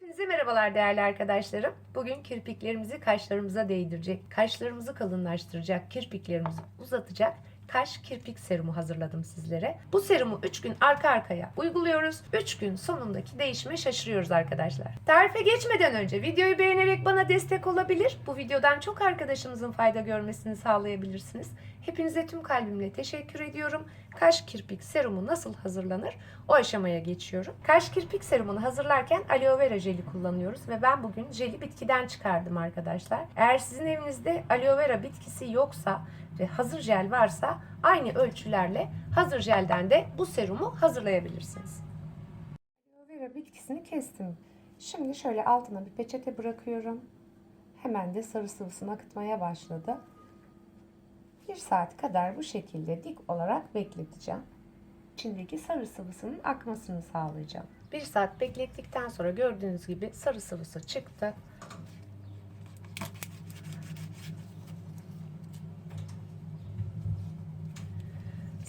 Hepinize merhabalar değerli arkadaşlarım. Bugün kirpiklerimizi kaşlarımıza değdirecek, kaşlarımızı kalınlaştıracak, kirpiklerimizi uzatacak kaş kirpik serumu hazırladım sizlere. Bu serumu 3 gün arka arkaya uyguluyoruz. 3 gün sonundaki değişime şaşırıyoruz arkadaşlar. Tarife geçmeden önce videoyu beğenerek bana destek olabilir. Bu videodan çok arkadaşımızın fayda görmesini sağlayabilirsiniz. Hepinize tüm kalbimle teşekkür ediyorum. Kaş kirpik serumu nasıl hazırlanır? O aşamaya geçiyorum. Kaş kirpik serumunu hazırlarken aloe vera jeli kullanıyoruz ve ben bugün jeli bitkiden çıkardım arkadaşlar. Eğer sizin evinizde aloe vera bitkisi yoksa ve hazır jel varsa aynı ölçülerle hazır jelden de bu serumu hazırlayabilirsiniz. Aloe vera bitkisini kestim. Şimdi şöyle altına bir peçete bırakıyorum. Hemen de sarı sıvısını akıtmaya başladı. Bir saat kadar bu şekilde dik olarak bekleteceğim. İçindeki sarı sıvısının akmasını sağlayacağım. Bir saat beklettikten sonra gördüğünüz gibi sarı sıvısı çıktı.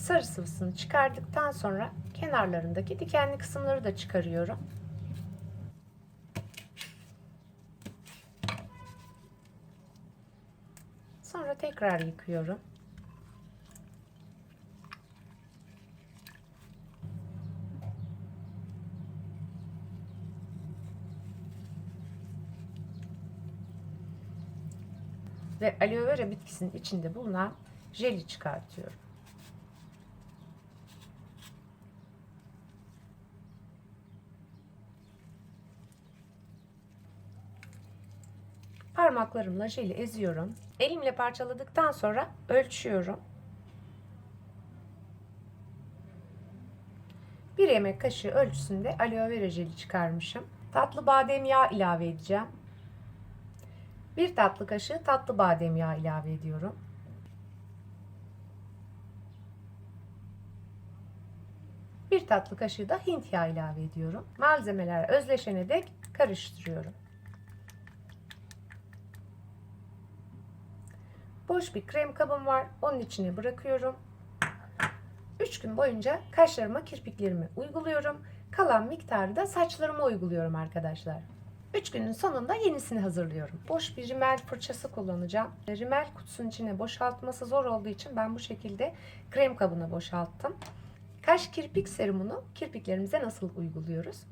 Sarı sıvısını çıkardıktan sonra kenarlarındaki dikenli kısımları da çıkarıyorum. Sonra tekrar yıkıyorum. Ve aloe vera bitkisinin içinde bulunan jeli çıkartıyorum. Parmaklarımla jeli eziyorum. Elimle parçaladıktan sonra ölçüyorum. Bir yemek kaşığı ölçüsünde aloe vera jeli çıkarmışım. Tatlı badem yağı ilave edeceğim. Bir tatlı kaşığı tatlı badem yağı ilave ediyorum. Bir tatlı kaşığı da Hint yağı ilave ediyorum. Malzemeler özleşene dek karıştırıyorum. Boş bir krem kabım var. Onun içine bırakıyorum. 3 gün boyunca kaşlarıma, kirpiklerimi uyguluyorum. Kalan miktarı da saçlarıma uyguluyorum arkadaşlar. 3 günün sonunda yenisini hazırlıyorum. Boş bir rimel fırçası kullanacağım. Rimel kutusunun içine boşaltması zor olduğu için ben bu şekilde krem kabına boşalttım. Kaş kirpik serumunu kirpiklerimize nasıl uyguluyoruz?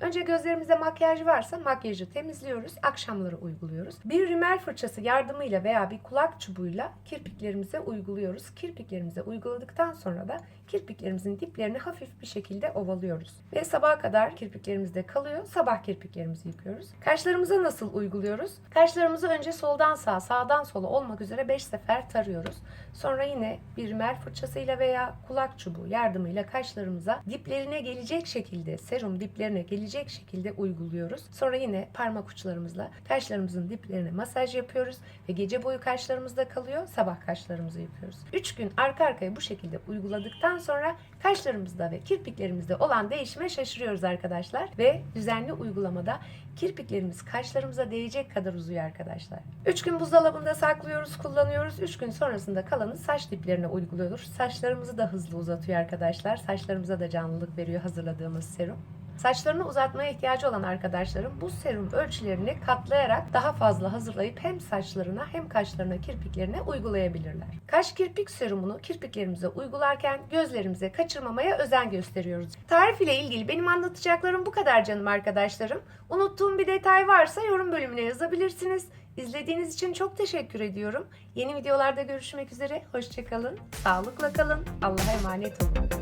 Önce gözlerimizde makyaj varsa makyajı temizliyoruz, akşamları uyguluyoruz. Bir rimel fırçası yardımıyla veya bir kulak çubuğuyla kirpiklerimize uyguluyoruz. Kirpiklerimize uyguladıktan sonra da kirpiklerimizin diplerini hafif bir şekilde ovalıyoruz. Ve sabaha kadar kirpiklerimizde kalıyor. Sabah kirpiklerimizi yıkıyoruz. Kaşlarımıza nasıl uyguluyoruz? Kaşlarımızı önce soldan sağa, sağdan sola olmak üzere 5 sefer tarıyoruz. Sonra yine bir rimel fırçasıyla veya kulak çubuğu yardımıyla kaşlarımıza diplerine gelecek şekilde, serum diplerine gelecek şekilde uyguluyoruz. Sonra yine parmak uçlarımızla kaşlarımızın diplerine masaj yapıyoruz ve gece boyu kaşlarımızda kalıyor. Sabah kaşlarımızı yıkıyoruz. 3 gün arka arkaya bu şekilde uyguladıktan sonra kaşlarımızda ve kirpiklerimizde olan değişime şaşırıyoruz arkadaşlar ve düzenli uygulamada kirpiklerimiz kaşlarımıza değecek kadar uzuyor arkadaşlar. 3 gün buzdolabında saklıyoruz, kullanıyoruz. 3 gün sonrasında kalanı saç diplerine uyguluyoruz. Saçlarımızı da hızlı uzatıyor arkadaşlar. Saçlarımıza da canlılık veriyor hazırladığımız serum. Saçlarını uzatmaya ihtiyacı olan arkadaşlarım bu serum ölçülerini katlayarak daha fazla hazırlayıp hem saçlarına hem kaşlarına kirpiklerine uygulayabilirler. Kaş kirpik serumunu kirpiklerimize uygularken gözlerimize kaçırmamaya özen gösteriyoruz. Tarif ile ilgili benim anlatacaklarım bu kadar canım arkadaşlarım. Unuttuğum bir detay varsa yorum bölümüne yazabilirsiniz. İzlediğiniz için çok teşekkür ediyorum. Yeni videolarda görüşmek üzere. Hoşçakalın. Sağlıkla kalın. Allah'a emanet olun.